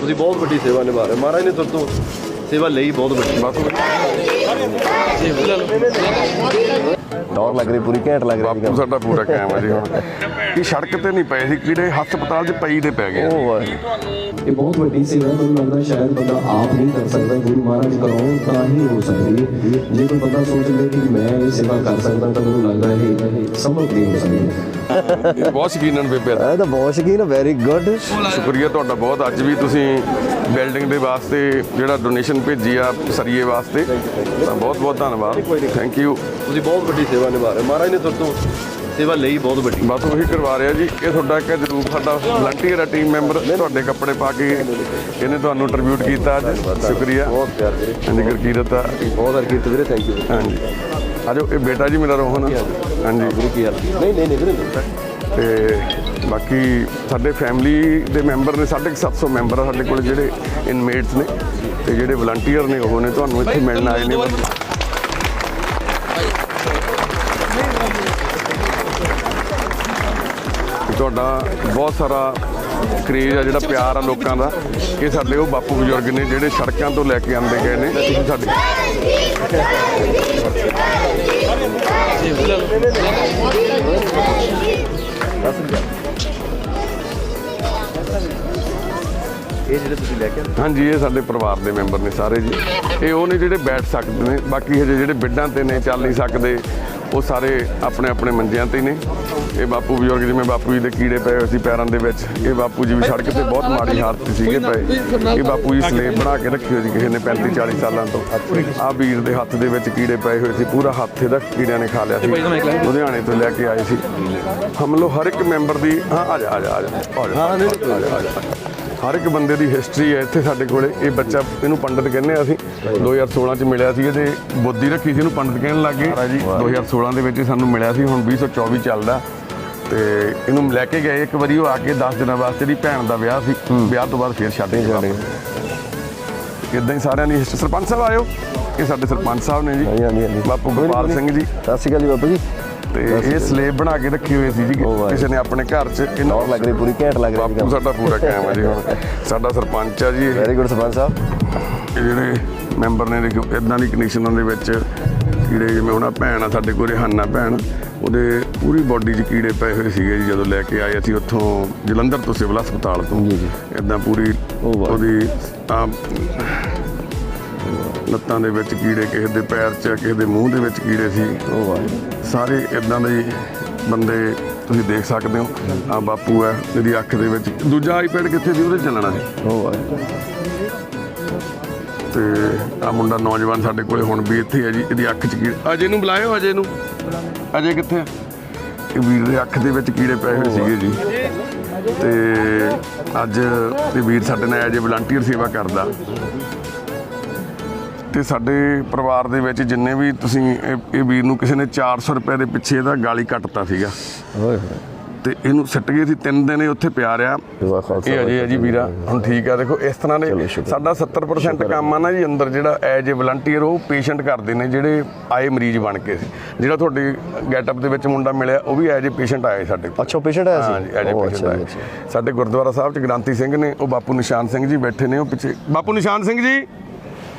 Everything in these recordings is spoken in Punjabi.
ਤੁਸੀਂ ਬਹੁਤ ਵੱਡੀ ਸੇਵਾ ਨਿਭਾ ਰਹੇ। ਮਹਾਰਾਜ ਨੇ ਤੁਹਾਡੇ ਤੋਂ ਸੇਵਾ ਲਈ ਬਹੁਤ ਵੱਡੀ। ਡੌਰ ਲੱਗ ਰਹੀ ਪੂਰੀ ਘੈਂਟ ਲੱਗ ਰਹੀ ਬਾਪੂ ਸਾਡਾ ਪੂਰਾ ਕਾਇਮ ਹੈ ਜੀ ਹੁਣ। ਕਿ ਸੜਕ ਤੇ ਨਹੀਂ ਪਏ ਸੀ ਕੀੜੇ ਹਸਪਤਾਲ 'ਚ ਪਈ ਦੇ ਪੈ ਗਏ। ਇਹ ਬਹੁਤ ਵੱਡੀ ਸੇਵਾ ਮੈਨੂੰ ਲੱਗਦਾ ਸ਼ਾਇਦ ਬੰਦਾ ਆਪ ਨਹੀਂ ਕਰ ਸਕਦਾ ਗੁਰੂ ਮਹਾਰਾਜ ਕਰਾਉਣ ਤਾਂ ਹੀ ਹੋ ਸਕਦੀ ਹੈ। ਜੇ ਕੋਈ ਬੰਦਾ ਸੋਚ ਲੇ ਕਿ ਮੈਂ ਇਹ ਸੇਵਾ ਕਰ ਸਕਦਾ ਤਾਂ ਮੈਨੂੰ ਲੱਗਦਾ ਇਹ ਸੰਭਵ ਨਹੀਂ ਹੋ ਸਕਦੀ ਇਹ ਬਹੁਤ ਸ਼ਕੀਨਨ ਬੇਬੇ ਦਾ। ਇਹ ਤਾਂ ਬਹੁਤ ਸ਼ਕੀਨ ਵੈਰੀ ਗੁੱਡ ਸ਼ੁਕਰੀਆ ਤੁਹਾਡਾ ਬਹੁਤ। ਅੱਜ ਵੀ ਤੁਸੀਂ ਬਿਲਡਿੰਗ ਦੇ ਵਾਸਤੇ ਜਿਹੜਾ ਡੋਨੇਸ਼ਨ ਭੇਜੀ ਆ ਸਰੀਏ ਵਾਸਤੇ ਤਾਂ ਬਹੁਤ ਬਹੁਤ ਧੰਨਵਾਦ। ਥੈਂਕ ਯੂ ਤੁਸੀਂ ਬਹੁਤ ਵੱਡੀ ਸੇਵਾ ਨਿਭਾ ਰਹੇ ਹੋ। ਮਹਾਰਾਜ ਨੇ ਤੁਹਾਡੇ ਤੋਂ ਸੇਵਾ ਲਈ ਬਹੁਤ ਵੱਡੀ। ਬਸ ਉਹੀ ਕਰਵਾ ਰਿਹਾ ਜੀ। ਇਹ ਤੁਹਾਡਾ ਇੱਕ ਜਰੂਰ ਸਾਡਾ ਵਲੰਟੀਅਰ ਆ ਟੀਮ ਮੈਂਬਰ ਤੁਹਾਡੇ ਕੱਪੜੇ ਪਾ ਕੇ ਇਹਨੇ ਤੁਹਾਨੂੰ ਟ੍ਰਿਬਿਊਟ ਕੀਤਾ ਅੱਜ। ਸ਼ੁਕਰੀਆ। ਬਹੁਤ ਪਿਆਰ ਵੀਰੇ। ਹਾਂਜੀ ਗੁਰਕੀਰਤ ਆ। ਬਹੁਤ ਹਰਕੀਰਤ ਵੀਰੇ ਥੈਂਕ ਯੂ ਹਾਂਜੀ। ਆਜੋ ਇਹ ਬੇਟਾ ਜੀ ਮੇਰਾ ਰੋਹਨ ਹਾਂਜੀ। ਗੁਰੂ ਕੀ ਹਾਲ ਨਹੀਂ ਨਹੀਂ ਨਹੀਂ ਵੀਰੇ। ਤੇ ਬਾਕੀ ਸਾਡੇ ਫੈਮਿਲੀ ਦੇ ਮੈਂਬਰ ਨੇ 750 ਮੈਂਬਰ ਆ ਸਾਡੇ ਕੋਲ ਜਿਹੜੇ ਇਨਮੇਟਸ ਨੇ ਤੇ ਜਿਹੜੇ ਵਲੰਟੀਅਰ ਨੇ ਉਹ ਨੇ ਤੁਹਾਨੂੰ ਇੱਥੇ ਮਿਲਣ ਆਏ ਨੇ। ਤੁਹਾਡਾ ਬਹੁਤ ਸਾਰਾ ਕਰੇਜ ਆ ਜਿਹੜਾ ਪਿਆਰ ਆ ਲੋਕਾਂ ਦਾ। ਇਹ ਸਾਡੇ ਉਹ ਬਾਪੂ ਬਜ਼ੁਰਗ ਨੇ ਜਿਹੜੇ ਸੜਕਾਂ ਤੋਂ ਲੈ ਕੇ ਆਂਦੇ ਗਏ ਨੇ। ਤੁਸੀਂ ਸਾਡੇ ਇਹ ਜਿਹੜੇ ਤੁਸੀਂ ਲੈ ਕੇ ਹਾਂਜੀ, ਇਹ ਸਾਡੇ ਪਰਿਵਾਰ ਦੇ ਮੈਂਬਰ ਨੇ ਸਾਰੇ ਜੀ। ਇਹ ਉਹ ਨੇ ਜਿਹੜੇ ਬੈਠ ਸਕਦੇ ਨੇ, ਬਾਕੀ ਹਜੇ ਜਿਹੜੇ ਬਿੱਡਾਂ ਤੇ ਨੇ, ਚੱਲ ਨਹੀਂ ਸਕਦੇ। ਉਹ ਸਾਰੇ ਆਪਣੇ ਆਪਣੇ ਮੰਜਿਆਂ ਤੇ ਨੇ। ਇਹ ਬਾਪੂ ਬਜ਼ੁਰਗ ਜਿਵੇਂ ਬਾਪੂ ਜੀ ਦੇ ਕੀੜੇ ਪਏ ਹੋਏ ਸੀ ਪੈਰਾਂ ਦੇ ਵਿੱਚ, ਇਹ ਬਾਪੂ ਜੀ ਵੀ ਸੜਕ ਤੇ ਬਹੁਤ ਮਾੜੀ ਹਾਲਤ ਸੀਗੇ ਪਏ। ਇਹ ਬਾਪੂ ਜੀ ਸਲੇਬ ਬਣਾ ਕੇ ਰੱਖੀ ਹੋਈ ਸੀ ਕਿਸੇ ਨੇ 35 40 ਸਾਲਾਂ ਤੋਂ। ਆ ਵੀਰ ਦੇ ਹੱਥ ਦੇ ਵਿੱਚ ਕੀੜੇ ਪਏ ਹੋਏ ਸੀ, ਪੂਰਾ ਹੱਥ ਇਹਦਾ ਕੀੜਿਆਂ ਨੇ ਖਾ ਲਿਆ ਸੀ। ਲੁਧਿਆਣੇ ਤੋਂ ਲੈ ਕੇ ਆਏ ਸੀ। ਹਮ ਹਮਲੋ ਹਰ ਇੱਕ ਮੈਂਬਰ ਦੀ, ਹਾਂ, ਆ ਜਾ ਆ ਜਾ ਆ ਜਾ ਹਾਂ ਨਹੀਂ ਆ ਜਾ। ਹਰ ਇੱਕ ਬੰਦੇ ਦੀ ਹਿਸਟਰੀ ਹੈ ਇੱਥੇ ਸਾਡੇ ਕੋਲੇ। ਇਹ ਬੱਚਾ ਇਹਨੂੰ ਪੰਡਤ ਕਹਿੰਦੇ ਆ ਅਸੀਂ। 2016 ਚ ਮਿਲਿਆ ਸੀ ਇਹਦੇ ਬੁੱਧੀ ਰੱਖੀ ਸੀ ਇਹਨੂੰ ਪੰਡਤ ਕਹਿਣ ਲੱਗੇ। 2016 ਦੇ ਵਿੱਚ ਸਾਨੂੰ ਮਿਲਿਆ ਸੀ ਹੁਣ 2024 ਚੱਲਦਾ। ਤੇ ਇਹਨੂੰ ਲੈ ਕੇ ਗਏ ਇੱਕ ਵਾਰੀ ਉਹ ਆ ਕੇ 10 ਦਿਨਾਂ ਵਾਸਤੇ ਇਹਦੀ ਭੈਣ ਦਾ ਵਿਆਹ ਸੀ। ਵਿਆਹ ਤੋਂ ਬਾਅਦ ਫੇਰ ਛੱਡ ਕੇ ਇਦਾਂ ਹੀ ਸਾਰਿਆਂ ਦੀ ਹਿਸਟਰੀ ਸਰਪੰਚ ਸਾਹਿਬ ਆਇਓ ਇਹ ਸਾਡੇ ਸਰਪੰਚ ਸਾਹਿਬ ਨੇ ਜੀ। ਬਾਪੂ ਗੋਪਾਲ ਸਿੰਘ ਜੀ। ਸਤਿ ਸ਼੍ਰੀ ਅਕਾਲ ਜੀ ਬਾਬੂ ਜੀ। ਤੇ ਇਹ ਸਲੇਬ ਬਣਾ ਕੇ ਰੱਖੀ ਹੋਈ ਸੀ ਜੀ। ਕਿਸੇ ਨੇ ਆਪਣੇ ਘਰ 'ਚ ਇਹਨੂੰ ਲੱਗ ਰਹੀ ਪੂਰੀ ਘੈਂਟ ਲੱਗ ਰਹੀ ਬਾਪੂ ਸਾਡਾ ਪੂਰਾ ਕਾਇਮ ਹੈ ਜੀ ਹੁਣ ਸਾਡਾ ਸਰਪੰਚ ਆ ਜੀ ਵੈਰੀ ਗੁੱਡ ਸਰਪੰਚ ਸਾਹਿਬ ਜਿਹੜੇ ਮੈਂਬਰ ਨੇ ਦੇਖੋ ਇਦਾਂ ਦੀ ਕੰਡੀਸ਼ਨਾਂ ਦੇ ਵਿੱਚ ਕੀੜੇ ਜਿਵੇਂ ਆਹ ਭੈਣ ਆ ਸਾਡੇ ਕੋਲ ਰਿਹਾਨਾ ਭੈਣ ਉਹਦੇ ਪੂਰੀ ਬਾਡੀ 'ਚ ਕੀੜੇ ਪਏ ਹੋਏ ਸੀਗੇ ਜੀ ਜਦੋਂ ਲੈ ਕੇ ਆਏ ਅਸੀਂ ਉੱਥੋਂ ਜਲੰਧਰ ਤੋਂ ਸਿਵਲ ਹਸਪਤਾਲ ਤੋਂ ਜੀ, ਜੀ। ਇਦਾਂ ਪੂਰੀ। ਉਹਦੀ ਲੱਤਾਂ ਦੇ ਵਿੱਚ ਕੀੜੇ ਕਿਸੇ ਦੇ ਪੈਰ 'ਚ ਕਿਸੇ ਦੇ ਮੂੰਹ ਦੇ ਵਿੱਚ ਕੀੜੇ ਸੀ। ਉਹ ਵਾਹ ਸਾਰੇ ਇਦਾਂ ਦੇ ਬੰਦੇ ਤੁਸੀਂ ਦੇਖ ਸਕਦੇ ਹੋ। ਆ ਬਾਪੂ ਹੈ ਇਹਦੀ ਅੱਖ ਦੇ ਵਿੱਚ ਦੂਜਾ ਆਈਪੈਡ ਕਿੱਥੇ ਸੀ ਉਹਦੇ ਚੱਲਣਾ ਸੀ। ਉਹ ਵਾਹ ਤੇ ਆ ਮੁੰਡਾ ਨੌਜਵਾਨ ਸਾਡੇ ਕੋਲੇ ਹੁਣ ਵੀ ਇੱਥੇ ਹੈ ਜੀ ਇਹਦੀ ਅੱਖ 'ਚ ਕੀੜੇ ਅਜੇ ਨੂੰ ਬੁਲਾਇਓ ਅਜੇ ਨੂੰ ਅਜੇ ਕਿੱਥੇ? ਇਹ ਵੀਰ ਦੇ ਅੱਖ ਦੇ ਵਿੱਚ ਕੀੜੇ ਪਏ ਹੋਏ ਸੀਗੇ ਜੀ। ਤੇ ਅੱਜ ਇਹ ਵੀਰ ਸਾਡੇ ਨਾਲ ਐਜ ਵਲੰਟੀਅਰ ਸੇਵਾ ਕਰਦਾ। ਤੇ ਸਾਡੇ ਪਰਿਵਾਰ ਦੇ ਵਿੱਚ ਜਿੰਨੇ ਵੀ ਤੁਸੀਂ ਇਹ ਇਹ ਵੀਰ ਨੂੰ ਕਿਸੇ ਨੇ 400 ਰੁਪਏ ਦੇ ਪਿੱਛੇ ਇਹਦਾ ਗਾਲੀ ਕੱਟਤਾ ਸੀਗਾ। ਓਏ ਹੋਏ। ਤੇ ਇਹਨੂੰ ਸਿੱਟ ਗਏ ਸੀ ਤਿੰਨ ਦਿਨ ਇਹ ਉੱਥੇ ਪਿਆ ਰਿਹਾ। ਵਾਹ ਖਾਲਸਾ ਇਹ ਅਜੇ ਹੈ ਜੀ ਵੀਰਾ ਹੁਣ ਠੀਕ ਆ ਦੇਖੋ ਇਸ ਤਰ੍ਹਾਂ ਦੇ ਸਾਡਾ 70% ਕੰਮ ਆ ਨਾ ਜੀ ਅੰਦਰ ਜਿਹੜਾ ਐਜ ਏ ਵਲੰਟੀਅਰ ਉਹ ਪੇਸ਼ੈਂਟ ਕਰਦੇ ਨੇ ਜਿਹੜੇ ਆਏ ਮਰੀਜ਼ ਬਣ ਕੇ। ਜਿਹੜਾ ਤੁਹਾਡੇ ਗੈਟਅਪ ਦੇ ਵਿੱਚ ਮੁੰਡਾ ਮਿਲਿਆ ਉਹ ਵੀ ਐਜ ਏ ਪੇਸ਼ੈਂਟ ਆਏ ਸਾਡੇ ਕੋਲ। ਅੱਛਾ ਪੇਸ਼ੈਂਟ ਆਇਆ ਸੀ? ਐਜ ਏ ਉਹ ਪੇਸ਼ੈਂਟ ਅੱਛਾ ਆਏ ਜੀ, ਅੱਛਾ। ਸਾਡੇ ਗੁਰਦੁਆਰਾ ਸਾਹਿਬ ਚ ਗ੍ਰਾਂਤੀ ਸਿੰਘ ਨੇ ਉਹ ਬਾਪੂ ਨਿਸ਼ਾਨ ਸਿੰਘ ਜੀ ਬੈਠੇ ਨੇ ਉਹ ਪਿੱਛੇ ਬਾਪੂ ਨਿਸ਼ਾਨ ਸਿੰਘ ਜੀ!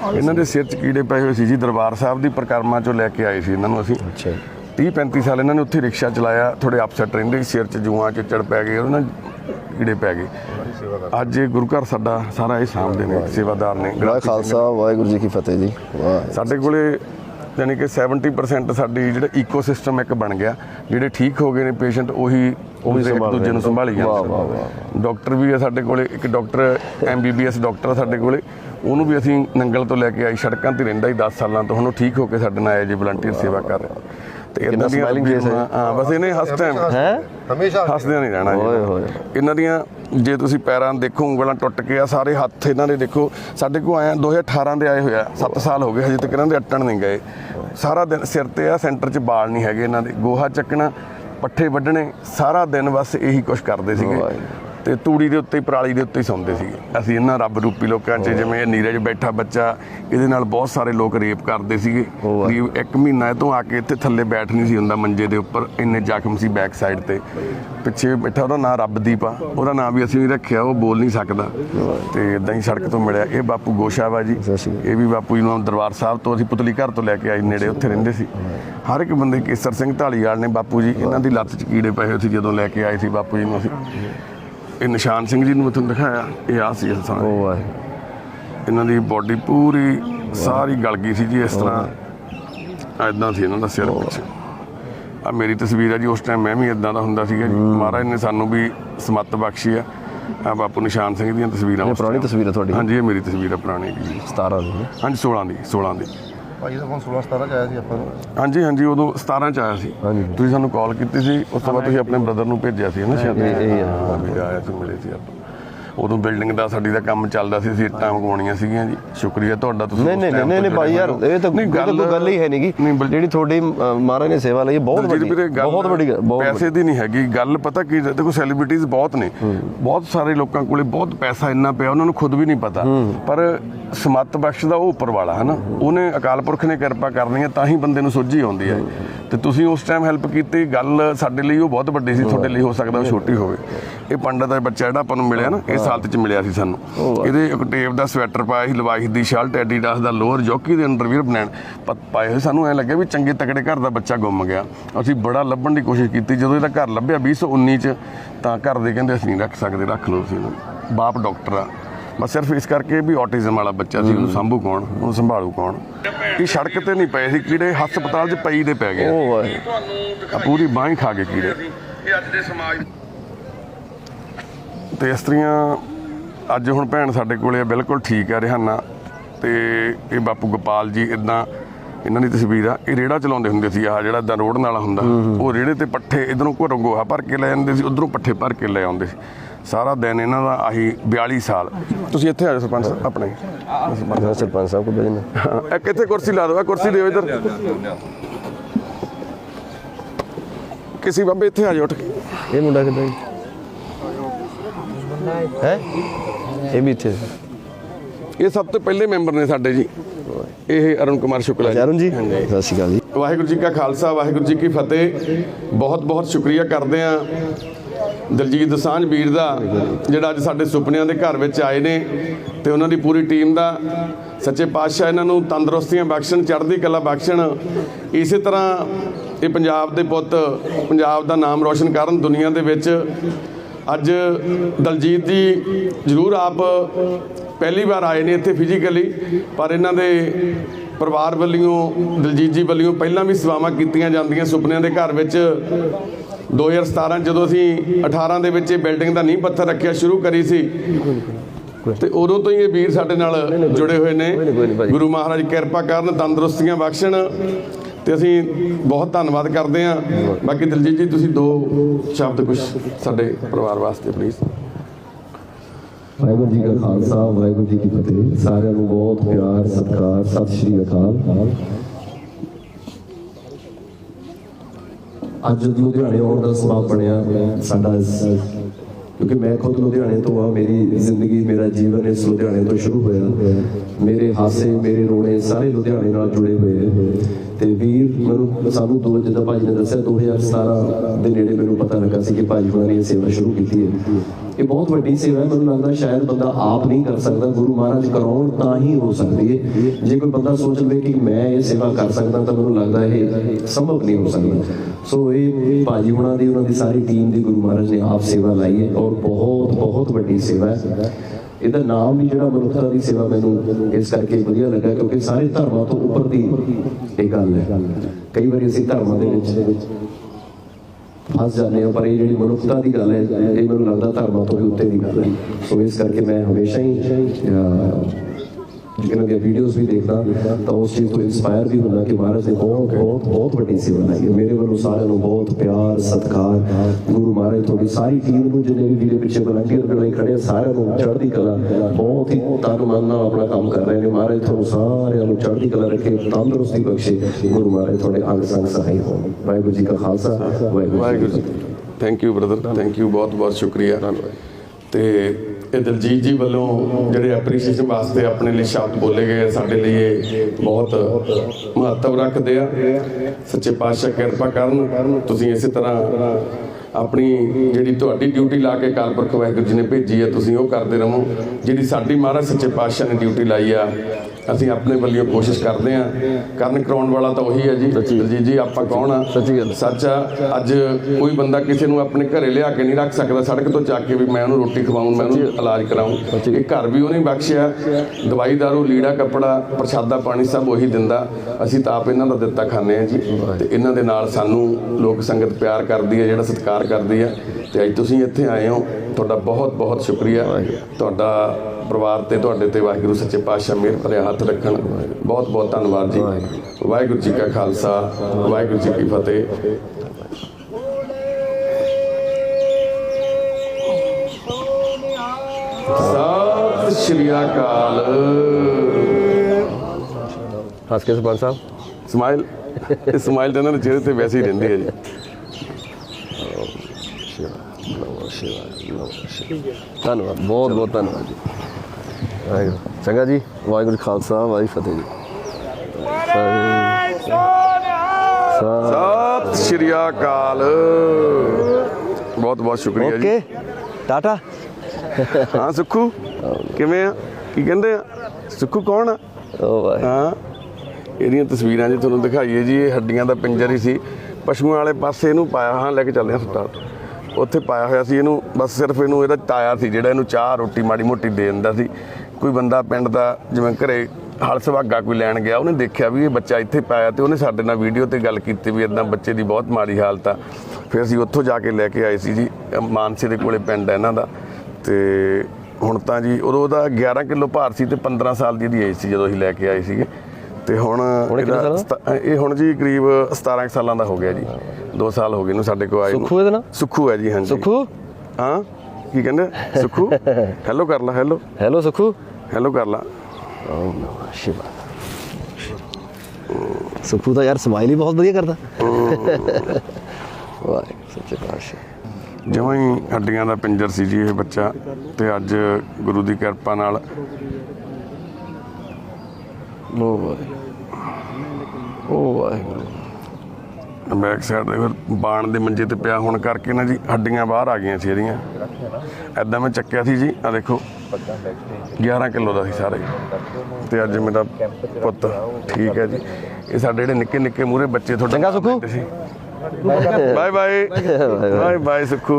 ਇਹਨਾਂ ਦੇ ਸਿਰ 'ਚ ਕੀੜੇ ਪਏ ਹੋਏ ਸੀ ਜੀ ਦਰਬਾਰ ਸਾਹਿਬ ਦੀ ਪ੍ਰਕਰਮਾ ਚੋਂ ਲੈ ਕੇ ਆਏ ਸੀ ਇਹਨਾਂ ਨੂੰ ਅਸੀਂ। ਅੱਛਾ 30 35 ਸਾਲ ਇਹਨਾਂ ਨੇ ਉੱਥੇ ਰਿਕਸ਼ਾ ਚਲਾਇਆ ਥੋੜੇ ਅਪਸੈਟ ਰਹਿੰਦੇ ਸੀ, ਸਿਰ 'ਚ ਜੂਆਂ ਚਿੱਚੜ ਪੈ ਗਏ ਉਹਨਾਂ ਕੀੜੇ ਪੈ ਗਏ। ਅੱਜ ਇਹ ਗੁਰੂ ਘਰ ਸਾਡਾ ਸਾਰਾ ਇਹ ਸਾਂਭਦੇ ਨੇ ਸੇਵਾਦਾਰ ਨੇ ਵਾਹ ਖਾਲਸਾ ਵਾਹਿਗੁਰੂ ਜੀ ਕੀ ਫਤਿਹ ਜੀ। ਵਾਹ। ਸਾਡੇ ਕੋਲੇ ਯਾਨੀ ਕਿ 70% ਸਾਡੀ ਜਿਹੜਾ ਈਕੋਸਿਸਟਮ ਇੱਕ ਬਣ ਗਿਆ। ਜਿਹੜੇ ਠੀਕ ਹੋ ਗਏ ਨੇ ਪੇਸ਼ੈਂਟ ਉਹੀ ਉਹ ਦੂਜੇ ਨੂੰ ਸੰਭਾਲੀ ਵਾਹ, ਜਾਂਦੇ ਡਾਕਟਰ ਵੀ ਹੈ ਸਾਡੇ ਕੋਲੇ ਇੱਕ ਡਾਕਟਰ ਐਮਬੀਬੀਐਸ ਡਾਕਟਰ ਆ ਸਾਡੇ ਕੋਲੇ। ਉਹਨੂੰ ਵੀ ਅਸੀਂ ਨੰਗਲ ਤੋਂ ਲੈ ਕੇ ਆਈ ਸੜਕਾਂ ਤੇ ਰਹਿੰਦਾ ਹੀ 10 ਸਾਲਾਂ ਤੋਂ। ਹੁਣ ਉਹ ਠੀਕ ਹੋ ਕੇ ਸਾਡੇ ਨਾਲ ਆਇਆ ਜੀ ਵਲੰਟੀਅਰ ਸੇਵਾ ਕਰ ਰਿਹਾ। ਤੇ ਕਿੰਨਾ ਦੀਆਂ smiling face ਹੈ। ਹਾਂ ਬਸ ਇਹਨੇ ਹੱਸ ਟਾਈਮ ਹੈ? ਹੱਸਦਿਆਂ ਨਹੀਂ ਰਹਿਣਾ ਓਏ ਜੀ ਹੋਏ ਇਹਨਾਂ ਦੀਆਂ ਜੇ ਤੁਸੀਂ ਪੈਰਾਂ ਦੇਖੋ ਉਂਗਲਾਂ ਟੁੱਟ ਕੇ ਆ ਸਾਰੇ ਹੱਥ ਇਹਨਾਂ ਦੇ ਦੇਖੋ। ਸਾਡੇ ਕੋਲ ਆਇਆ 2018 ਦੇ ਆਏ ਹੋਇਆ 7 ਸਾਲ ਹੋ ਗਏ ਹਜੇ ਤੱਕ ਇਹਨਾਂ ਦੇ ਅੱਟਣ ਨਹੀਂ ਗਏ। ਸਾਰਾ ਦਿਨ ਸਿਰ ਤੇ ਆ ਸੈਂਟਰ 'ਚ ਬਾਲ ਨਹੀਂ ਹੈਗੇ ਇਹਨਾਂ ਦੇ। ਗੋਹਾ ਚੱਕਣਾ ਪੱਠੇ ਵੱਢਣੇ ਸਾਰਾ ਦਿਨ ਬਸ ਇਹੀ ਕੁਝ ਕਰਦੇ ਸੀਗੇ। ਤੇ ਤੂੜੀ ਦੇ ਉੱਤੇ ਪਰਾਲੀ ਦੇ ਉੱਤੇ ਹੀ ਸੌਂਦੇ ਸੀਗੇ। ਅਸੀਂ ਇਹਨਾਂ ਰੱਬ ਰੂਪੀ ਲੋਕਾਂ 'ਚ ਜਿਵੇਂ ਇਹ ਨੀਰਜ ਬੈਠਾ ਬੱਚਾ ਇਹਦੇ ਨਾਲ ਬਹੁਤ ਸਾਰੇ ਲੋਕ ਰੇਪ ਕਰਦੇ ਸੀਗੇ। ਕਰੀਬ ਇੱਕ ਮਹੀਨਾ ਇਹ ਤੋਂ ਆ ਕੇ ਇੱਥੇ ਥੱਲੇ ਬੈਠ ਨਹੀਂ ਸੀ ਹੁੰਦਾ ਮੰਜੇ ਦੇ ਉੱਪਰ ਇੰਨੇ ਜ਼ਖਮ ਸੀ ਬੈਕ ਸਾਈਡ ਤੇ। ਪਿੱਛੇ ਬੈਠਾ ਉਹਦਾ ਨਾਂ ਰੱਬਦੀਪ ਆ। ਉਹਦਾ ਨਾਂ ਵੀ ਅਸੀਂ ਵੀ ਰੱਖਿਆ ਉਹ ਬੋਲ ਨਹੀਂ ਸਕਦਾ। ਤੇ ਇਦਾਂ ਹੀ ਸੜਕ ਤੋਂ ਮਿਲਿਆ। ਇਹ ਬਾਪੂ ਗੋਸ਼ਾ ਵਾ ਜੀ। ਇਹ ਵੀ ਬਾਪੂ ਜੀ ਨੂੰ ਦਰਬਾਰ ਸਾਹਿਬ ਤੋਂ ਅਸੀਂ ਪੁਤਲੀ ਘਰ ਤੋਂ ਲੈ ਕੇ ਆਏ ਨੇੜੇ ਉੱਥੇ ਰਹਿੰਦੇ ਸੀ। ਹਰ ਇੱਕ ਬੰਦੇ ਕੇਸਰ ਸਿੰਘ ਢਾਲੀਵਾਲ ਨੇ ਬਾਪੂ ਜੀ ਇਹਨਾਂ ਦੀ ਲੱਤ 'ਚ ਕੀੜੇ ਪਏ ਹੋਏ ਸੀ ਜਦੋਂ ਲੈ ਕੇ ਆਏ ਸੀ ਬਾਪੂ ਜੀ ਨੂੰ ਅਸੀਂ। ਇਹ ਨਿਸ਼ਾਨ ਸਿੰਘ ਜੀ ਨੂੰ ਮੈਂ ਤੁਹਾਨੂੰ ਦਿਖਾਇਆ ਇਹ ਆ ਸੀ ਅਸਾਂ ਉਹ ਵਾਹ। ਇਹਨਾਂ ਦੀ ਬਾਡੀ ਪੂਰੀ ਸਾਰੀ ਗਲ ਗਈ ਸੀ ਜੀ ਇਸ ਤਰ੍ਹਾਂ। ਐਦਾਂ ਸੀ ਇਹਨਾਂ ਦਾ ਸਿਰ ਪਿੱਛੇ। ਆ ਮੇਰੀ ਤਸਵੀਰ ਹੈ ਜੀ ਉਸ ਟਾਈਮ ਮੈਂ ਵੀ ਇਦਾਂ ਦਾ ਹੁੰਦਾ ਸੀਗਾ ਜੀ। ਮਹਾਰਾਜ ਨੇ ਸਾਨੂੰ ਵੀ ਸਮੱਤ ਬਖਸ਼ੀ ਆ। ਆ ਬਾਪੂ ਨਿਸ਼ਾਨ ਸਿੰਘ ਦੀਆਂ ਤਸਵੀਰਾਂ ਇਹ ਪੁਰਾਣੀ। ਤਸਵੀਰ ਤੁਹਾਡੀ। ਹਾਂਜੀ ਇਹ ਮੇਰੀ ਤਸਵੀਰ ਹੈ ਪੁਰਾਣੀ ਜੀ। 17 ਦੀ। ਹਾਂਜੀ 16 ਦੀ 16 ਦੀ। ਭਾਈ ਦਾ ਫੋਨ 16 17 ਚ ਆਇਆ ਸੀ ਆਪਾਂ ਨੂੰ ਹਾਂਜੀ ਹਾਂਜੀ ਉਦੋਂ 17 ਚ ਆਇਆ ਸੀ ਹਾਂਜੀ। ਤੁਸੀਂ ਸਾਨੂੰ ਕਾਲ ਕੀਤੀ ਸੀ ਉਸ ਤੋਂ ਬਾਅਦ ਤੁਸੀਂ ਆਪਣੇ ਬ੍ਰਦਰ ਨੂੰ ਭੇਜਿਆ ਸੀ ਨਾ ਸ਼ਾਇਦ ਇਹ- ਇਹ ਆ। ਹਾਂ ਵੀ ਆਇਆ ਸੀ ਮਿਲੇ ਸੀ ਆਪਾਂ ਉਦੋਂ ਬਿਲਡਿੰਗ ਦਾ ਸਾਡੀ ਦਾ ਕੰਮ ਚੱਲਦਾ ਸੀ ਅਸੀਂ ਇੱਟਾਂ ਮੰਗਵਾਉਣੀਆਂ ਸੀਗੀਆਂ ਜੀ। ਸ਼ੁਕਰੀਆ ਤੁਹਾਡਾ ਤੁਸੀਂ ਨਹੀਂ ਨਹੀਂ ਨਹੀਂ ਭਾਈ ਯਾਰ ਇਹ ਤਾਂ ਇਹ ਕੋਈ ਗੱਲ ਹੀ ਹੈ ਨਹੀਂ, ਬਲ- ਜਿਹੜੀ ਤੁਹਾਡੀ ਮਹਾਰਾਜ ਨੇ ਸੇਵਾ ਲਈ ਇਹ ਬਹੁਤ ਵੱਡੀ ਗੱਲ ਬਹੁਤ ਵੱਡੀ ਗੱਲ- ਪੈਸੇ ਦੀ ਨਹੀਂ ਹੈਗੀ ਗੱਲ ਪਤਾ ਕੀ ਦੇਖੋ ਸੈਲੀਬ੍ਰਿਟੀਜ਼ ਬਹੁਤ ਨੇ। ਬਹੁਤ ਸਾਰੇ ਲੋਕਾਂ ਕੋਲੇ ਬਹੁਤ ਪੈਸਾ ਇੰਨਾ ਪਿਆ ਉਹਨਾਂ ਨੂੰ ਖੁਦ ਵੀ ਨਹੀਂ ਪਤਾ। ਪਰ ਸਮੱਤ ਬਖਸ਼ ਦਾ ਉਹ ਉੱਪਰ ਵਾਲਾ ਹੈ। ਨਾ ਉਹਨੇ ਅਕਾਲ ਪੁਰਖ ਨੇ ਕਿਰਪਾ ਕਰਨੀ ਹੈ ਤਾਂ ਹੀ ਬੰਦੇ ਨੂੰ ਸੋਝੀ ਆਉਂਦੀ ਹੈ। ਤੇ ਤੁਸੀਂ ਉਸ ਟਾਈਮ ਹੈਲਪ ਕੀਤੀ ਗੱਲ ਸਾਡੇ ਲਈ ਉਹ ਬਹੁਤ ਵੱਡੀ ਸੀ ਤੁਹਾਡੇ ਲਈ ਹੋ ਸਕਦਾ ਉਹ ਛੋਟੀ ਹੋਵੇ। ਇਹ ਪੰਡਤ ਦਾ ਬੱਚਾ ਜਿਹੜਾ ਆਪਾਂ ਨੂੰ ਮਿਲਿਆ ਨਾ ਇਸ ਹਾਲਤ 'ਚ ਮਿਲਿਆ ਸੀ ਸਾਨੂੰ। ਇਹਦੇ ਇੱਕ ਟੇਪ ਦਾ ਸਵੈਟਰ ਪਾਇਆ ਸੀ ਲਵਾਈ ਦੀ ਸ਼ਰਟ ਐਡੀਡਾਸ ਦਾ ਲੋਅਰ ਜੋਕੀ ਦੇ ਅੰਡਰਵੀਅਰ ਬਨੈਣ ਪਾਏ ਹੋਏ ਸਾਨੂੰ ਐ ਲੱਗਿਆ ਵੀ ਚੰਗੇ ਤਕੜੇ ਘਰ ਦਾ ਬੱਚਾ ਗੁੰਮ ਗਿਆ। ਅਸੀਂ ਬੜਾ ਲੱਭਣ ਦੀ ਕੋਸ਼ਿਸ਼ ਕੀਤੀ। ਜਦੋਂ ਇਹਦਾ ਘਰ ਲੱਭਿਆ 2019 ਚ ਤਾਂ ਘਰ ਦੇ ਕਹਿੰਦੇ ਅਸੀਂ ਨਹੀਂ ਰੱਖ ਸਕਦੇ ਰੱਖ ਲਓ ਤੁਸੀਂ ਇਹਨੂੰ। ਬਾਪ ਡਾਕਟਰ ਆ। ਬਸ ਸਿਰਫ ਇਸ ਕਰਕੇ ਵੀ ਆਟਿਜ਼ਮ ਵਾਲਾ ਬੱਚਾ ਸੀ ਉਹਨੂੰ ਸੰਭੂ ਕੌਣ ਉਹਨੂੰ ਸੰਭਾਲੂ ਕੌਣ। ਇਹ ਸੜਕ ਤੇ ਨਹੀਂ ਪਏ ਸੀ ਕੀੜੇ ਹਸਪਤਾਲ 'ਚ ਪਈ ਦੇ ਪੈ ਗਏ ਉਹ ਪੂਰੀ ਬਾਂਹ ਹੀ ਖਾ ਕੇ ਕੀੜੇ। ਇਹ ਅੱਜ ਦੇ ਸਮਾਜ ਤੇ ਇਸਤਰੀਆਂ ਅੱਜ ਹੁਣ ਭੈਣ ਸਾਡੇ ਕੋਲੇ ਆ ਬਿਲਕੁਲ ਠੀਕ ਆ ਰਿਹਾਨਾ। ਤੇ ਇਹ ਬਾਪੂ ਗੋਪਾਲ ਜੀ ਇਦਾਂ ਇਹਨਾਂ ਦੀ ਤਸਵੀਰ ਆ ਇਹ ਰੇੜਾ ਚਲਾਉਂਦੇ ਹੁੰਦੇ ਸੀ ਆ ਜਿਹੜਾ ਇਦਾਂ ਰੋਡ ਨਾਲਾ ਹੁੰਦਾ ਉਹ ਰੇੜੇ ਤੇ ਪੱਠੇ ਇਧਰੋਂ ਘਰੋਂ ਗੋਹਾ ਭਰ ਕੇ ਲੈ ਜਾਂਦੇ ਸੀ ਉਧਰੋਂ ਪੱਠੇ ਭਰ ਕੇ ਲੈ ਆਉਂਦੇ ਸੀ। ਸਾਰਾ ਦਿਨ ਇਹਨਾਂ ਦਾ ਆਹੀ 42 ਸਾਲ। ਤੁਸੀਂ ਇੱਥੇ ਆ ਜਾਓ ਸਰਪੰਚ ਸਾਹਿਬ ਆਪਣੇ। ਸਰਪੰਚ ਸਾਹਿਬ ਕੋਲ ਭੇਜਣਾ ਹਾਂ, ਇੱਕ ਇੱਥੇ ਕੁਰਸੀ ਲਾ ਦਿਓ ਆ ਕੁਰਸੀ ਦਿਓ ਇੱਧਰ। ਕਿਸੇ ਬਾਬੇ ਇੱਥੇ ਆ ਜਾਓ ਉੱਠ ਕੇ। ਇਹ ਮੁੰਡਾ ਕਿੱਦਾਂ ਜੀ? ਹੈ? ਇਹ ਵੀ ਇੱਥੇ। ਇਹ ਸਭ ਤੋਂ ਪਹਿਲੇ ਮੈਂਬਰ ਨੇ ਸਾਡੇ ਜੀ। ਇਹ ਅਰੁਣ ਕੁਮਾਰ ਸ਼ੁਕਲਾ ਅਰੁਣ ਜੀ ਸਤਿ ਸ਼੍ਰੀ ਅਕਾਲ ਜੀ। ਵਾਹਿਗੁਰੂ ਜੀ ਕਾ ਖਾਲਸਾ ਵਾਹਿਗੁਰੂ ਜੀ ਕੀ ਫਤਿਹ। ਬਹੁਤ ਬਹੁਤ ਸ਼ੁਕਰੀਆ ਕਰਦੇ ਆ ਦਲਜੀਤ ਦਸਾਂਝ ਵੀਰ ਦਾ ਜਿਹੜਾ ਅੱਜ ਸਾਡੇ ਸੁਪਨਿਆਂ ਦੇ ਘਰ ਵਿੱਚ ਆਏ ਨੇ ਤੇ ਉਹਨਾਂ ਦੀ ਪੂਰੀ ਟੀਮ ਦਾ। ਸੱਚੇ ਪਾਤਸ਼ਾਹ ਇਹਨਾਂ ਨੂੰ ਤੰਦਰੁਸਤੀਆਂ ਬਖਸ਼ਣ ਚੜ੍ਹਦੀ ਕਲਾ ਬਖਸ਼ਣ। ਇਸੇ ਤਰ੍ਹਾਂ ਇਹ ਪੰਜਾਬ ਦੇ ਪੁੱਤ ਪੰਜਾਬ ਦਾ ਨਾਮ ਰੋਸ਼ਨ ਕਰਨ ਦੁਨੀਆ ਦੇ ਵਿੱਚ ਅੱਜ ਦਲਜੀਤ ਜੀ ਜ਼ਰੂਰ ਆਪ ਪਹਿਲੀ ਵਾਰ ਆਏ ਨੇ ਇੱਥੇ ਫਿਜ਼ੀਕਲੀ ਪਰ ਇਹਨਾਂ ਦੇ ਪਰਿਵਾਰ ਵੱਲੋਂ ਦਲਜੀਤ ਜੀ ਵੱਲੋਂ ਪਹਿਲਾਂ ਵੀ ਸੇਵਾਵਾਂ ਕੀਤੀਆਂ ਜਾਂਦੀਆਂ ਸੁਪਨਿਆਂ ਦੇ ਘਰ ਵਿੱਚ। 2017 ਜਦੋਂ ਅਸੀਂ 18 ਦੇ ਵਿੱਚ ਇਹ ਬਿਲਡਿੰਗ ਦਾ ਨੀਂਹ ਪੱਥਰ ਰੱਖਿਆ ਸ਼ੁਰੂ ਕਰੀ ਸੀ ਤੇ ਉਦੋਂ ਤੋਂ ਹੀ ਇਹ ਵੀਰ ਸਾਡੇ ਨਾਲ ਜੁੜੇ ਹੋਏ ਨੇ। ਗੁਰੂ ਮਹਾਰਾਜ ਕਿਰਪਾ ਕਰਨ ਤੰਦਰੁਸਤੀਆਂ ਬਖਸ਼ਣ। ਤੇ ਅਸੀਂ ਬਹੁਤ ਧੰਨਵਾਦ ਕਰਦੇ ਹਾਂ। ਬਾਕੀ ਦਲਜੀਤ ਜੀ, ਤੁਸੀਂ ਦੋ ਸ਼ਬਦ ਕੁਝ ਸਾਡੇ ਪਰਿਵਾਰ ਵਾਸਤੇ ਪਲੀਜ਼ ਵਾਹਿਗੁਰੂ ਜੀ ਕਾ ਖਾਲਸਾ, ਵਾਹਿਗੁਰੂ ਜੀ ਕੀ ਫਤਿਹ। ਸਾਰਿਆਂ ਨੂੰ ਬਹੁਤ ਪਿਆਰ, ਸਤਿਕਾਰ, ਸਤਿ ਸ਼੍ਰੀ ਅਕਾਲ। ਅੱਜ ਲੁਧਿਆਣੇ ਆਉਣ ਦਾ ਸਬਬ ਬਣਿਆ ਸਾਡਾ ਕਿਉਂਕਿ ਮੈਂ ਖੁਦ ਲੁਧਿਆਣੇ ਤੋਂ ਆ ਮੇਰੀ ਜ਼ਿੰਦਗੀ, ਮੇਰਾ ਜੀਵਨ ਇਸ ਲੁਧਿਆਣੇ ਤੋਂ ਸ਼ੁਰੂ ਹੋਇਆ। ਮੇਰੇ ਹਾਸੇ, ਮੇਰੇ ਰੋਣੇ ਸਾਰੇ ਲੁਧਿਆਣੇ ਨਾਲ ਜੁੜੇ ਹੋਏ। ਤੇ ਵੀਰ ਮੈਨੂੰ ਸਾਨੂੰ ਦੋ ਜਿੱਦਾਂ ਭਾਜੀ ਨੇ ਦੱਸਿਆ 2017 ਦੇ ਨੇੜੇ ਮੈਨੂੰ ਪਤਾ ਲੱਗਾ ਸੀ ਕਿ ਭਾਜੀ ਹੋਣਾ ਨੇ ਇਹ ਸੇਵਾ ਸ਼ੁਰੂ ਕੀਤੀ ਹੈ। ਇਹ ਬਹੁਤ ਵੱਡੀ ਸੇਵਾ ਹੈ, ਮੈਨੂੰ ਲੱਗਦਾ ਸ਼ਾਇਦ ਬੰਦਾ ਆਪ ਨਹੀਂ ਕਰ ਸਕਦਾ, ਗੁਰੂ ਮਹਾਰਾਜ ਕਰਾਉਣ ਤਾਂ ਹੀ ਹੋ ਸਕਦੀ ਹੈ। ਜੇ ਕੋਈ ਬੰਦਾ ਸੋਚ ਲਵੇ ਕਿ ਮੈਂ ਇਹ ਸੇਵਾ ਕਰ ਸਕਦਾ, ਤਾਂ ਮੈਨੂੰ ਲੱਗਦਾ ਇਹ ਸੰਭਵ ਨਹੀਂ ਹੋ ਸਕਦਾ। ਸੋ ਇਹ ਭਾਜੀ ਹੁਣਾਂ ਦੀ, ਉਹਨਾਂ ਦੀ ਸਾਰੀ ਟੀਮ ਦੀ ਗੁਰੂ ਮਹਾਰਾਜ ਨੇ ਆਪ ਸੇਵਾ ਲਾਈ ਹੈ ਔਰ ਬਹੁਤ ਬਹੁਤ ਵੱਡੀ ਸੇਵਾ ਹੈ। ਇਹਦਾ ਨਾਮ ਵੀ ਜਿਹੜਾ ਮਨੁੱਖਤਾ ਦੀ ਸੇਵਾ ਮੈਨੂੰ ਇਸ ਕਰਕੇ ਵਧੀਆ ਲੱਗਾ ਕਿਉਂਕਿ ਸਾਰੇ ਧਰਮਾਂ ਤੋਂ ਉੱਪਰ ਦੀ ਇਹ ਗੱਲ ਹੈ। ਕਈ ਵਾਰੀ ਅਸੀਂ ਧਰਮਾਂ ਦੇ ਵਿੱਚ ਫਸ ਜਾਂਦੇ ਹਾਂ, ਪਰ ਇਹ ਜਿਹੜੀ ਮਨੁੱਖਤਾ ਦੀ ਗੱਲ ਹੈ, ਇਹ ਮੈਨੂੰ ਲੱਗਦਾ ਧਰਮਾਂ ਤੋਂ ਵੀ ਉੱਤੇ ਦੀ ਗੱਲ ਹੈ। ਸੋ ਇਸ ਕਰਕੇ ਮੈਂ ਹਮੇਸ਼ਾ ਹੀ ਜਿਹਨਾਂ ਦੀਆਂ ਵੀਡੀਓਜ਼ ਵੀ ਦੇਖਦਾ ਤਾਂ ਉਸ ਚੀਜ਼ ਤੋਂ ਇਨਸਪਾਇਰ ਵੀ ਹੁੰਦਾ ਕਿ ਮਹਾਰਾਜ ਨੇ ਬਹੁਤ ਬਹੁਤ ਬਹੁਤ ਵੱਡੀ ਸੇਵਾ ਲਾਈ ਹੈ। ਮੇਰੇ ਵੱਲੋਂ ਸਾਰਿਆਂ ਨੂੰ ਬਹੁਤ ਪਿਆਰ ਸਤਿਕਾਰ। ਗੁਰੂ ਮਹਾਰਾਜ ਤੁਹਾਡੀ ਸਾਰੀ ਟੀਮ ਨੂੰ ਜਿੰਨੇ ਵੀ ਵੀਰੇ ਪਿੱਛੇ ਵਲੰਟੀਅਰ ਦੇ ਲਈ ਖੜੇ ਸਾਰਿਆਂ ਨੂੰ ਚੜ੍ਹਦੀ ਕਲਾ ਬਹੁਤ ਹੀ ਤਨ ਮਨ ਨਾਲ ਆਪਣਾ ਕੰਮ ਕਰ ਰਹੇ ਨੇ। ਮਹਾਰਾਜ ਤੁਹਾਨੂੰ ਸਾਰਿਆਂ ਨੂੰ ਚੜ੍ਹਦੀ ਕਲਾ ਰੱਖੇ ਤੰਦਰੁਸਤੀ ਬਖਸ਼ੇ। ਗੁਰੂ ਮਹਾਰਾਜ ਤੁਹਾਡੇ ਅੰਗ ਸੰਗ ਸਹਾਈ ਹੋਣ। ਵਾਹਿਗੁਰੂ ਜੀ ਕਾ Khalsa Waheguru ji thank you brother thank you ਬਹੁਤ ਬਹੁਤ ਸ਼ੁਕਰੀਆ। ਤੇ ਇਹ ਦਲਜੀਤ ਜੀ ਵੱਲੋਂ ਜਿਹੜੇ ਐਪਰੀਸ਼ੀਏਸ਼ਨ ਵਾਸਤੇ ਆਪਣੇ ਲਈ ਸ਼ਬਦ ਬੋਲੇ ਗਏ ਆ, ਸਾਡੇ ਲਈ ਇਹ ਬਹੁਤ ਮਹੱਤਵ ਰੱਖਦੇ ਆ। ਸੱਚੇ ਪਾਤਸ਼ਾਹ ਕਿਰਪਾ ਕਰਨ ਤੁਸੀਂ ਇਸੇ ਤਰ੍ਹਾਂ ਆਪਣੀ ਜਿਹੜੀ ਤੁਹਾਡੀ ਡਿਊਟੀ ਲਾ ਕੇ ਕਾਲਪੁਰਖ ਵਾਹਿਗੁਰੂ ਜੀ ਨੇ ਭੇਜੀ ਹੈ ਤੁਸੀਂ ਉਹ ਕਰਦੇ ਰਹੋ। ਜਿਹੜੀ ਸਾਡੀ ਮਹਾਰਾਜ ਸੱਚੇ ਪਾਤਸ਼ਾਹ ਨੇ ਡਿਊਟੀ ਲਾਈ ਆ ਅਸੀਂ ਆਪਣੇ ਵੱਲੋਂ ਕੋਸ਼ਿਸ਼ ਕਰਦੇ ਆ ਕਰਨ ਕਰਾਉਣ ਵਾਲਾ ਤਾਂ ਉਹੀ ਹੈ ਜੀ। ਦਲਜੀਤ ਜੀ ਆਪਾਂ ਕੌਣ ਆ? ਸੱਚੀ ਗੱਲ। ਸੱਚ ਆ ਅੱਜ ਕੋਈ ਬੰਦਾ ਕਿਸੇ ਨੂੰ ਆਪਣੇ ਘਰੇ ਲਿਆ ਕੇ ਨਹੀਂ ਰੱਖ ਸਕਦਾ। ਸੜਕ ਤੋਂ ਚੱਕ ਕੇ ਵੀ ਮੈਂ ਉਹਨੂੰ ਰੋਟੀ ਖਵਾਉਂ ਮੈਂ ਉਹਨੂੰ ਇਲਾਜ ਕਰਾਉਂ। ਇਹ ਘਰ ਵੀ ਉਹਨੇ ਬਖਸ਼ਿਆ। ਦਵਾਈ ਦਾਰੂ ਲੀੜਾ ਕੱਪੜਾ ਪ੍ਰਸ਼ਾਦਾ ਪਾਣੀ ਸਭ ਉਹੀ ਦਿੰਦਾ। ਅਸੀਂ ਤਾਂ ਆਪ ਇਹਨਾਂ ਦਾ ਦਿੱਤਾ ਖਾਂਦੇ ਆ ਜੀ। ਤੇ ਇਹਨਾਂ ਦੇ ਨਾਲ ਸਾਨੂੰ ਲੋਕ ਸੰਗਤ ਪਿਆਰ ਕਰਦੀ ਹੈ ਜਿਹੜਾ ਸਤਿਕਾਰ ਕਰਦੀ ਹੈ। ਤੇ ਅੱਜ ਤੁਸੀਂ ਇੱਥੇ ਆਏ ਹੋ। ਤੁਹਾਡਾ ਬਹੁਤ ਬਹੁਤ ਸ਼ੁਕਰੀਆ ਤੁਹਾਡਾ ਪਰਿਵਾਰ ਤੇ ਤੁਹਾਡੇ ਤੇ ਵਾਹਿਗੁਰੂ ਸੱਚੇ ਪਾਤਸ਼ਾਹ ਮਿਹਰ ਭਰੇ ਹੱਥ ਰੱਖਣ। ਬਹੁਤ ਬਹੁਤ ਧੰਨਵਾਦ ਜੀ। ਵਾਹਿਗੁਰੂ ਜੀ ਕਾ ਖਾਲਸਾ ਵਾਹਿਗੁਰੂ ਜੀ ਕੀ ਫਤਿਹ। ਸਤਿ ਸ਼੍ਰੀ ਅਕਾਲ। ਹੱਸ ਕੇ ਸਰਪੰਚ ਸਾਹਿਬ। ਸਮਾਈਲ। ਸਮਾਈਲ ਤਾਂ ਇਹਨਾਂ ਦੇ ਚਿਹਰੇ ਤੇ ਵੈਸੇ ਹੀ ਰਹਿੰਦੀ ਹੈ ਜੀ। ਧੰਨਵਾਦ ਬਹੁਤ ਬਹੁਤ ਧੰਨਵਾਦ ਜੀ। ਵਾਹਿਗੁਰੂ। ਚੰਗਾ ਜੀ ਵਾਹਿਗੁਰੂ ਖਾਲਸਾ ਵਾਹਿਗੁਰੂ ਫਤਿਹ ਜੀ। ਸਤਿ ਸ਼੍ਰੀ ਅਕਾਲ। ਬਹੁਤ ਬਹੁਤ ਸ਼ੁਕਰੀਆ ਜੀ। Okay tata. ਹਾਂ ਸੁੱਖੂ ਕਿਵੇਂ ਆ? ਕੀ ਕਹਿੰਦੇ ਆ? ਸੁੱਖੂ ਕੌਣ ਆ? ਓ ਵਾਹਿਗੁਰੂ। ਹਾਂ ਇਹਦੀਆਂ ਤਸਵੀਰਾਂ ਜੀ ਤੁਹਾਨੂੰ ਦਿਖਾਈਏ ਜੀ ਇਹ ਹੱਡੀਆਂ ਦਾ ਪਿੰਜਰ ਹੀ ਸੀ। ਪਸ਼ੂਆਂ ਵਾਲੇ ਪਾਸੇ ਇਹਨੂੰ ਪਾਇਆ ਹਾਂ ਲੈ ਕੇ ਚੱਲਦੇ ਹਾਂ ਹਸਪਤਾਲ ਉੱਥੇ ਪਾਇਆ ਹੋਇਆ ਸੀ ਇਹਨੂੰ ਬਸ ਸਿਰਫ ਇਹਨੂੰ ਇਹਦਾ ਤਾਇਆ ਸੀ ਜਿਹੜਾ ਇਹਨੂੰ ਚਾਹ ਰੋਟੀ ਮਾੜੀ ਮੋਟੀ ਦੇ ਦਿੰਦਾ ਸੀ। ਕੋਈ ਬੰਦਾ ਪਿੰਡ ਦਾ ਜਿਵੇਂ ਘਰੇ ਹਲ ਸੁਭਾਗਾ ਕੋਈ ਲੈਣ ਗਿਆ ਉਹਨੇ ਦੇਖਿਆ ਵੀ ਇਹ ਬੱਚਾ ਇੱਥੇ ਪਾਇਆ ਤੇ ਉਹਨੇ ਸਾਡੇ ਨਾਲ ਵੀਡੀਓ ਤੇ ਗੱਲ ਕੀਤੀ ਵੀ ਇਦਾਂ ਬੱਚੇ ਦੀ ਬਹੁਤ ਮਾੜੀ ਹਾਲਤ ਆ। ਫਿਰ ਅਸੀਂ ਉੱਥੋਂ ਜਾ ਕੇ ਲੈ ਕੇ ਆਏ ਸੀ ਜੀ ਮਾਨਸੇ ਦੇ ਕੋਲੇ ਪਿੰਡ ਹੈ ਇਹਨਾਂ ਦਾ। ਤੇ ਹੁਣ ਤਾਂ ਜੀ ਉਦੋਂ ਉਹਦਾ 11 ਕਿਲੋ ਭਾਰ ਸੀ ਤੇ 15 ਸਾਲ ਦੀ ਇਹਦੀ ਏਜ ਸੀ ਜਦੋਂ ਅਸੀਂ ਲੈ ਕੇ ਆਏ ਸੀਗੇ। ਤੇ ਹੁਣ ਇਹ ਹੁਣ ਜੀ ਕਰੀਬ 17 ਕੁ ਸਾਲਾਂ ਦਾ ਹੋ ਗਿਆ ਜੀ। 2 ਸਾਲ ਹੋ ਗਏ ਨੂੰ ਸਾਡੇ ਕੋਲ ਆਏ। ਸੁੱਖੂ ਇਹਦਾ ਨਾਂ? ਸੁੱਖੂ ਹੈ ਜੀ ਹਾਂਜੀ। ਸੁਖੂ? ਹਾਂ? ਕੀ ਕਹਿੰਦੇ? ਸੁੱਖੂ? ਹੈਲੋ ਕਰ ਲਾ ਹੈਲੋ ਹੈਲੋ ਸੁਖੂ? ਹੈਲੋ ਕਰ ਲਾ ਓਮ ਨਮः ਸ਼ਿਵਾ ਸੁਖੂ ਤਾਂ ਯਾਰ ਸਮਾਈਲ ਹੀ ਬਹੁਤ ਵਧੀਆ ਕਰਦਾ। ਵਾਹਿਗੁਰੂ ਸੱਚੇ ਪਾਤਸ਼ਾਹ। ਜਿਵੇਂ ਹੀ ਹੱਡੀਆਂ ਦਾ ਪਿੰਜਰ ਸੀ ਜੀ ਇਹ ਬੱਚਾ ਤੇ ਅੱਜ ਗੁਰੂ ਦੀ ਕਿਰਪਾ ਨਾਲ ਓ ਵਾਹਿਗੁਰੂ। ਓ ਵਾਹਿਗੁਰੂ। ਬੈਕ ਸਾਈਡ ਦੇ ਬਾਣ ਦੇ ਮੰਜੇ ਤੇ ਪਿਆ ਹੋਣ ਕਰਕੇ ਨਾ ਜੀ ਹੱਡੀਆਂ ਬਾਹਰ ਆ ਗਈਆਂ ਸੀ ਇਹਦੀਆਂ। ਐਦਾਂ ਮੈਂ ਚੱਕਿਆ ਸੀ ਜੀ ਆ ਦੇਖੋ 11 ਕਿਲੋ ਦਾ ਸੀ ਸਾਰੇ। ਤੇ ਅੱਜ ਮੇਰਾ ਪੁੱਤ ਠੀਕ ਹੈ ਜੀ। ਇਹ ਸਾਡੇ ਜਿਹੜੇ ਨਿੱਕੇ ਨਿੱਕੇ ਮੂਰੇ ਬੱਚੇ ਤੁਹਾਡੇ ਚੰਗਾ Sukhu. Bye bye. Bye bye Sukhu.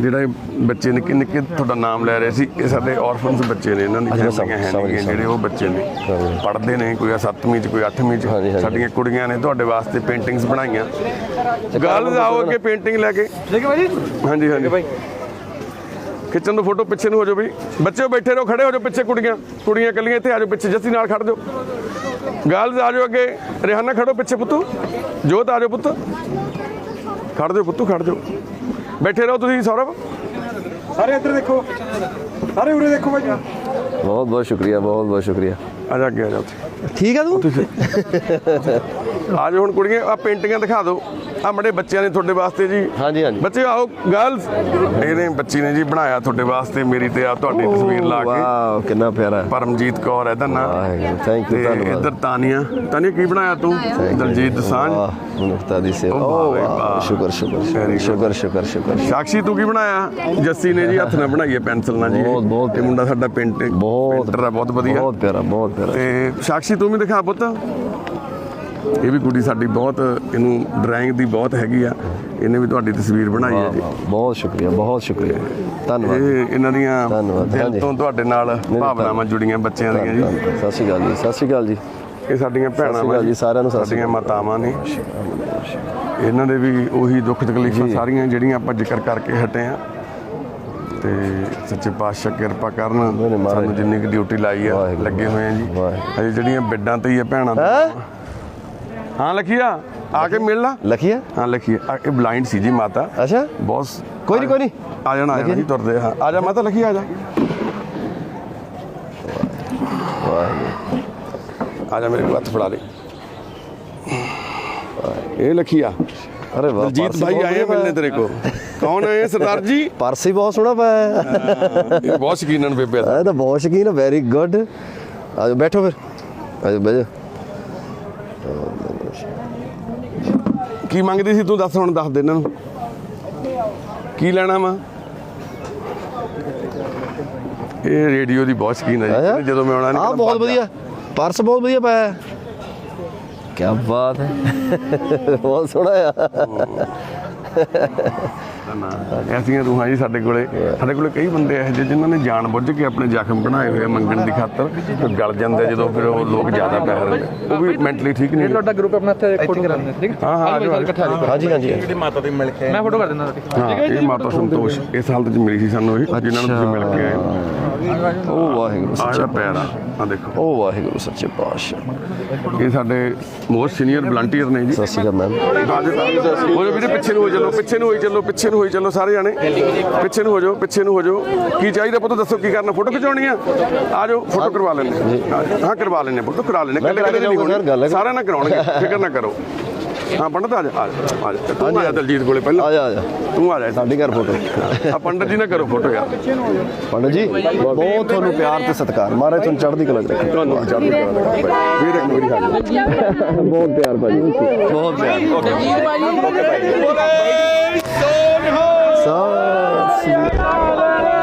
ਜਿਹੜਾ ਬੱਚੇ ਨਿੱਕੇ ਨਿੱਕੇ ਤੁਹਾਡਾ ਨਾਮ ਲੈ ਰਹੇ ਸੀ ਇਹ ਸਾਡੇ ਔਰਫਨਸ ਬੱਚੇ ਨੇ ਇਹਨਾਂ ਦੀ ਫੈਮਲੀਆਂ ਹੈ ਸਮਝ ਨਹੀਂ ਗਈ, ਜਿਹੜੇ ਉਹ ਬੱਚੇ ਨੇ। ਪੜ੍ਹਦੇ ਨੇ ਕੋਈ 7ਵੀਂ ਚ ਕੋਈ 8ਵੀਂ ਚ। ਸਾਡੀਆਂ ਕੁੜੀਆਂ ਨੇ ਤੁਹਾਡੇ ਵਾਸਤੇ ਪੇਂਟਿੰਗਸ ਬਣਾਈਆਂ। ਗੱਲ ਆਓ ਅੱਗੇ ਪੇਂਟਿੰਗ ਲੈ ਕੇ। ਠੀਕ ਹੈ ਭਾਜੀ ਹਾਂਜੀ। ਹਾਂਜੀ ਖਿੱਚਣ ਨੂੰ ਫੋਟੋ ਪਿੱਛੇ ਨੂੰ ਹੋ ਜਾਓ ਬਈ ਬੱਚੇ ਬੈਠੇ ਰਹੋ ਖੜੇ ਹੋ ਜਾਓ ਪਿੱਛੇ ਕੁੜੀਆਂ। ਕੁੜੀਆਂ ਇਕੱਲੀਆਂ ਇੱਥੇ ਆ ਜਾਓ ਪਿੱਛੇ ਜੱਸੀ ਨਾਲ ਖੜ ਜਾਓ। ਗੱਲ ਆ ਜਾਓ ਅੱਗੇ। ਰਿਹਾਨਾ ਖੜੋ ਪਿੱਛੇ ਪੁੱਤੂ। ਜੋਤ ਆ ਜਾਓ ਪੁੱਤ। ਖੜ ਜਾਓ ਪੁੱਤੂ ਖੜ ਜਾਓ। ਬੈਠੇ ਰਹੋ ਤੁਸੀਂ ਸੌਰਵ। ਸਾਰੇ ਇੱਧਰ ਦੇਖੋ। ਸਾਰੇ ਉਰੇ ਦੇਖੋ ਭਾਈ। ਬਹੁਤ ਬਹੁਤ ਸ਼ੁਕਰੀਆ ਬਹੁਤ ਬਹੁਤ ਸ਼ੁਕਰੀਆ। ਆ ਜਾ ਅੱਗੇ ਆ ਜਾ ਉੱਥੇ। ਠੀਕ ਆ ਤੂੰ? ਆ ਜਾਓ ਹੁਣ ਕੁੜੀਆਂ ਆ ਪੇਂਟਿੰਗਾਂ ਦਿਖਾ ਦਿਓ। ਮੜੇ ਬੱਚਿਆਂ ਨੇ ਤੁਹਾਡੇ ਵਾਸਤੇ ਜੀ। ਹਾਂਜੀ ਹਾਂਜੀ। ਬੱਚੇ ਆਓ ਗਰਲਸ ਇਹਨੇ ਬੱਚੀ ਨੇ ਜੀ ਬਣਾਇਆ ਤੁਹਾਡੇ ਵਾਸਤੇ ਮੇਰੀ ਤੇ ਆ ਤੁਹਾਡੀ ਤਸਵੀਰ ਲਾ ਕੇ। ਵਾਓ ਕਿੰਨਾ ਪਿਆਰਾ। ਪਰਮਜੀਤ ਕੌਰ ਇਹਦਾ ਨਾਮ ਥੈਂਕ ਯੂ ਧੰਨਵਾਦ। ਇੱਧਰ ਤਾਨੀਆ। ਤਾਨੀਆ ਕੀ ਬਣਾਇਆ ਤੂੰ? ਦਲਜੀਤ ਦਸਾਂਝ। ਵਾਹ ਮਨੁੱਖਤਾ ਦੀ ਸੇਵਾ। ਓ। ਸ਼ੁਕਰ ਸ਼ੁਕਰ ਸ਼ੁਕਰ. ਸ਼ੁਕਰ ਸ਼ੁਕਰ ਸਾਕਸ਼ੀ ਤੂੰ ਕੀ ਬਣਾਇਆ? ਜੱਸੀ ਨੇ ਜੀ ਹੱਥ ਨਾਲ ਬਣਾਈ ਹੈ ਪੈਨਸਲ ਨਾਲ ਜੀ। ਬਹੁਤ- ਬਹੁਤ ਇਹ ਮੁੰਡਾ ਸਾਡਾ ਪੇਂਟ ਬਹੁਤ ਪੇਂਟਰ ਆ ਬਹੁਤ ਵਧੀਆ। ਬਹੁਤ ਪਿਆਰਾ ਬਹੁਤ ਪਿਆਰਾ। ਤੇ ਸਾਕਸ਼ੀ ਤੂੰ ਵੀ ਦਿਖਾ ਪੁੱਤ। ਇਹ ਵੀ ਕੁੜੀ ਸਾਡੀ ਬਹੁਤ ਇਹਨੂੰ ਡਰਾਇੰਗ ਦੀ ਬਹੁਤ ਹੈਗੀ ਆ। ਇਹਨੇ ਵੀ ਤੁਹਾਡੀ ਤਸਵੀਰ ਬਣਾਈ ਹੈ ਜੀ। ਬਹੁਤ ਸ਼ੁਕਰੀਆ ਬਹੁਤ ਸ਼ੁਕਰੀਆ। ਧੰਨਵਾਦ। ਇਹ ਇਹਨਾਂ ਦੀਆਂ ਧੰਨਵਾਦ, ਦਿਲ। ਤੋਂ ਤੁਹਾਡੇ ਨਾਲ ਭਾਵਨਾਵਾਂ ਜੁੜੀਆਂ ਬੱਚਿਆਂ ਦੀਆਂ ਜੀ। ਸਤਿ ਸ਼੍ਰੀ ਅਕਾਲ ਜੀ ਸਤਿ ਸ਼੍ਰੀ ਅਕਾਲ ਜੀ। ਇਹ ਸਾਡੀਆਂ ਭੈਣਾਂ ਜੀ, ਸਾਰਿਆਂ ਨੂੰ ਸਾਡੀਆਂ ਮਾਤਾਵਾਂ ਨੇ। ਇਹਨਾਂ ਦੇ ਵੀ ਉਹੀ ਦੁੱਖ ਤਕਲੀਫਾਂ ਸਾਰੀਆਂ ਜਿਹੜੀਆਂ ਆਪਾਂ ਜ਼ਿਕਰ ਕਰਕੇ ਹਟੇ ਆ। ਤੇ ਸੱਚੇ ਪਾਤਸ਼ਾਹ ਕਿਰਪਾ ਕਰਨ। ਸਾਨੂੰ ਜਿੰਨੀ ਕੁ ਡਿਊਟੀ ਲਾਈ ਆ। ਲੱਗੇ ਹੋਏ ਆ ਜੀ। ਹਜੇ ਜਿਹੜੀਆਂ ਬੈੱਡਾਂ ਤੇ ਹੀ ਆ ਭੈਣਾਂ ਹੈਂ? ਹਾਂ ਲਖੀਆ। ਆ ਕੇ ਮਿਲ ਲਾ। ਲਖੀਆ? ਹਾਂ ਲਖੀਆ। ਇਹ ਬਲਾਈਂਡ ਸੀ ਜੀ ਮਾਤਾ। ਅੱਛਾ। ਬਹੁਤ ਕੋਈ ਨਹੀਂ ਕੋਈ ਨਹੀਂ ਆ ਜਾਣਾ ਆ ਜਾਣਾ ਜੀ। ਤੁਰਦੇ ਹਾਂ। ਆ ਜਾ ਮਾਤਾ ਲਖੀ ਆ ਜਾ। ਵਾਹਿਗੁਰੂ। ਆ ਜਾ ਮੇਰੇ ਕੋਲ ਹੱਥ ਫੜਾ ਦੇ। ਇਹ ਲਖੀਆ। ਅਰੇ ਵਾਹ ਦਲਜੀਤ ਪਰਸ ਭਾਈ ਬਹੁਤ ਆਏ ਮਿਲਨੇ ਤੇਰੇ ਕੋ ਕੌਣ ਆਏ? ਆ ਸਰਦਾਰ ਜੀ? ਪਰਸ ਹੀ ਬਹੁਤ ਸੋਹਣਾ ਪਾਇਆ ਹੈ। ਇਹ ਬਹੁਤ ਸ਼ਕੀਨਨ ਬੇਬੇ। ਦਾ ਇਹ ਤਾਂ ਬਹੁਤ ਸ਼ਕੀਨ ਹੈ ਵੈਰੀ ਗੁੱਡ ਆਜੋ ਬੈਠੋ ਫਿਰ। ਆਜੋ ਬਹਿ ਜਾ। ਕੀ ਮੰਗਦੀ ਸੀ ਤੂੰ? ਦੱਸ ਹੁਣ ਦੱਸ ਦੇ ਇਹਨਾਂ ਨੂੰ। ਕੀ ਲੈਣਾ ਵਾ? ਇਹ ਰੇਡੀਓ ਦੀ ਬਹੁਤ ਸ਼ਕੀਨ ਹੈ? ਜੀ। ਜਦੋਂ ਮੈਂ ਆਉਣਾ ਆ ਬਹੁਤ ਵਧੀਆ। ਪਰਸ ਬਹੁਤ ਵਧੀਆ ਪਾਇਆ ਕੀ ਬਾਤ ਹੈ। ਬਹੁਤ ਸੋਹਣਾ ਆ। ਐਸੀਆਂ ਰੂਹਾਂ ਜੀ ਸਾਡੇ ਕੋਲੇ। ਸਾਡੇ ਕੋਲੇ ਕਈ ਬੰਦੇ ਇਹੋ ਜਿਹੇ ਜਿਨ੍ਹਾਂ ਨੇ ਜਾਣ ਬੁੱਝ ਕੇ ਆਪਣੇ ਜ਼ਖਮ ਬਣਾਏ ਹੋਏ ਆ ਮੰਗਣ ਦੀ ਖਾਤਰ। ਤੇ ਗਲ ਜਾਂਦੇ ਜਦੋਂ ਫਿਰ ਉਹ ਲੋਕ ਜ਼ਿਆਦਾ ਪੈਸੇ ਦਿੰਦੇ ਉਹ ਵੀ ਮੈਂਟਲੀ ਠੀਕ ਨਹੀਂ ਤੁਹਾਡਾ ਗਰੁੱਪ ਆਪਣਾ ਇੱਥੇ ਫੋਟੋ ਕਰਾਉਂਦੇ ਠੀਕ ਹੈ? ਹਾਂ ਹਾਂ ਆ ਜਾਓ, ਆ ਜਾਓ। ਇਕੱਠਾ ਜੀ ਹਾਂਜੀ ਹਾਂਜੀ ਮੈਂ ਫੋਟੋ ਕਰ ਦਿੰਦਾ ਤੁਹਾਡੀ ਹਾਂ? ਇਹ ਮਾਤਾ ਸੰਤੋਸ਼। ਇਸ ਹਾਲਤ 'ਚ ਮਿਲੀ ਸੀ ਸਾਨੂੰ ਇਹ ਜਿਨ੍ਹਾਂ ਨੂੰ ਤੁਸੀਂ ਮਿਲ ਕੇ ਆਏ ਹੋ। ਉਹ ਵਾਹਿਗੁਰੂ ਆਹ ਸੱਚੇ ਜਿਹੜਾ ਪੈਰ ਆ ਆ ਦੇਖੋ। ਉਹ ਵਾਹਿਗੁਰੂ ਸੱਚੇ ਪਾਤਸ਼ਾਹ। ਇਹ ਸਾਡੇ ਮੋਸਟ ਸੀਨੀਅਰ ਵਲੰਟੀਅਰ ਨੇ ਜੀ। ਸਤਿ ਸ਼੍ਰੀ ਅਕਾਲ ਮੈਮ ਹੋ ਜਾ ਵੀਰੇ ਪਿੱਛੇ ਨੂੰ ਹੋ ਚੱਲੋ ਪਿੱਛੇ ਨੂੰ ਹੋਈ ਚੱਲੋ ਪਿੱਛੇ ਨੂੰ ਹੋਈ ਚੱਲੋ ਸਾਰੇ ਜਾਣੇ। ਪਿੱਛੇ ਨੂੰ ਹੋ ਜਾਓ ਪਿੱਛੇ ਨੂੰ ਹੋ ਜਾਓ। ਕੀ ਚਾਹੀਦਾ ਪੁੱਤ? ਦੱਸੋ ਕੀ ਕਰਨਾ? ਫੋਟੋ ਖਿਚਾਉਣੀ ਆ? ਆ ਜਾਓ ਫੋਟੋ ਕਰਵਾ ਲੈਣੇ ਹਾਂ ਕਰਵਾ ਲੈਣੇ ਫੋਟੋ ਕਰਾ ਲੈਣੇ ਮੈਂ ਕਰਾ ਕੇ ਜਾਊਂਗਾ ਸਰ, ਗੱਲ ਹੈ। ਸਾਰਿਆਂ ਨਾਲ ਕਰਾਉਣਗੇ ਫਿਕਰ ਨਾ ਕਰੋ। ਹਾਂ ਪੰਡਤ ਆ ਜਾ ਆ ਜਾ, ਤੂੰ ਆ ਜਾ ਦਲਜੀਤ ਕੋਲੇ ਪਹਿਲਾਂ। ਆ ਜਾ ਆ ਜਾ। ਤੂੰ ਆ ਜਾ ਸਾਡੀ ਘਰ ਫੋਟੋ। ਆ ਪੰਡਤ ਜੀ ਨਾਲ ਕਰੋ ਫੋਟੋ ਯਾਰ। ਪੰਡਤ ਜੀ ਬਹੁਤ ਤੁਹਾਨੂੰ ਪਿਆਰ ਤੇ ਸਤਿਕਾਰ। ਮਹਾਰਾਜ ਤੁਹਾਨੂੰ ਚੜ੍ਹਦੀ ਕਲਾ ਰੱਖੇ ਤੁਹਾਨੂੰ ਚਾਹ ਵੀਰ ਇੱਕ ਮੇਰੀ ਹਾਲ ਬਹੁਤ ਪਿਆਰ ਭਾਜੀ ਬਹੁਤ ਪਿਆਰ। ਸਤਿ ਸ੍ਰੀ ਅਕਾਲ।